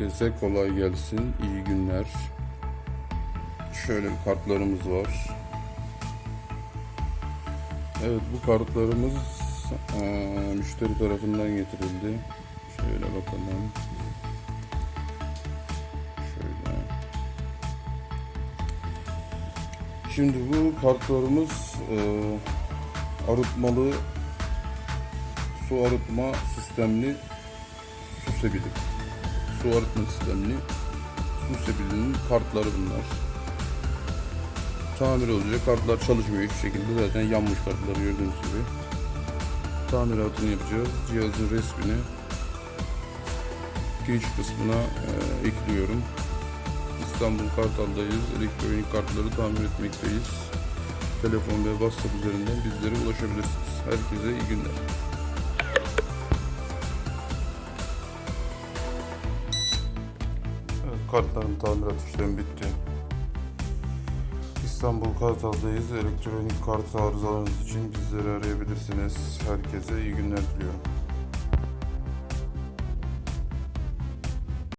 Herkese kolay gelsin. iyi günler. Şöyle bir kartlarımız var. Evet bu kartlarımız eee, müşteri tarafından getirildi. Şöyle bakalım. Şöyle. Şimdi bu kartlarımız eee, arıtmalı su arıtma sistemli su sebili. Su arıtma sistemli su sebilinin kartları bunlar. Tamir olacak. Kartlar çalışmıyor hiçbir şekilde. Zaten yanmış kartlar gördüğünüz gibi. Tamiratını yapacağız. Cihazın resmini giriş kısmına e, ekliyorum. İstanbul Kartal'dayız. Elektronik kartları tamir etmekteyiz. Telefon ve WhatsApp üzerinden bizlere ulaşabilirsiniz. Herkese iyi günler. Kartların tamirat işlemi bitti. İstanbul Kartal'dayız. Elektronik kart arızalarınız için bizleri arayabilirsiniz. Herkese iyi günler diliyorum.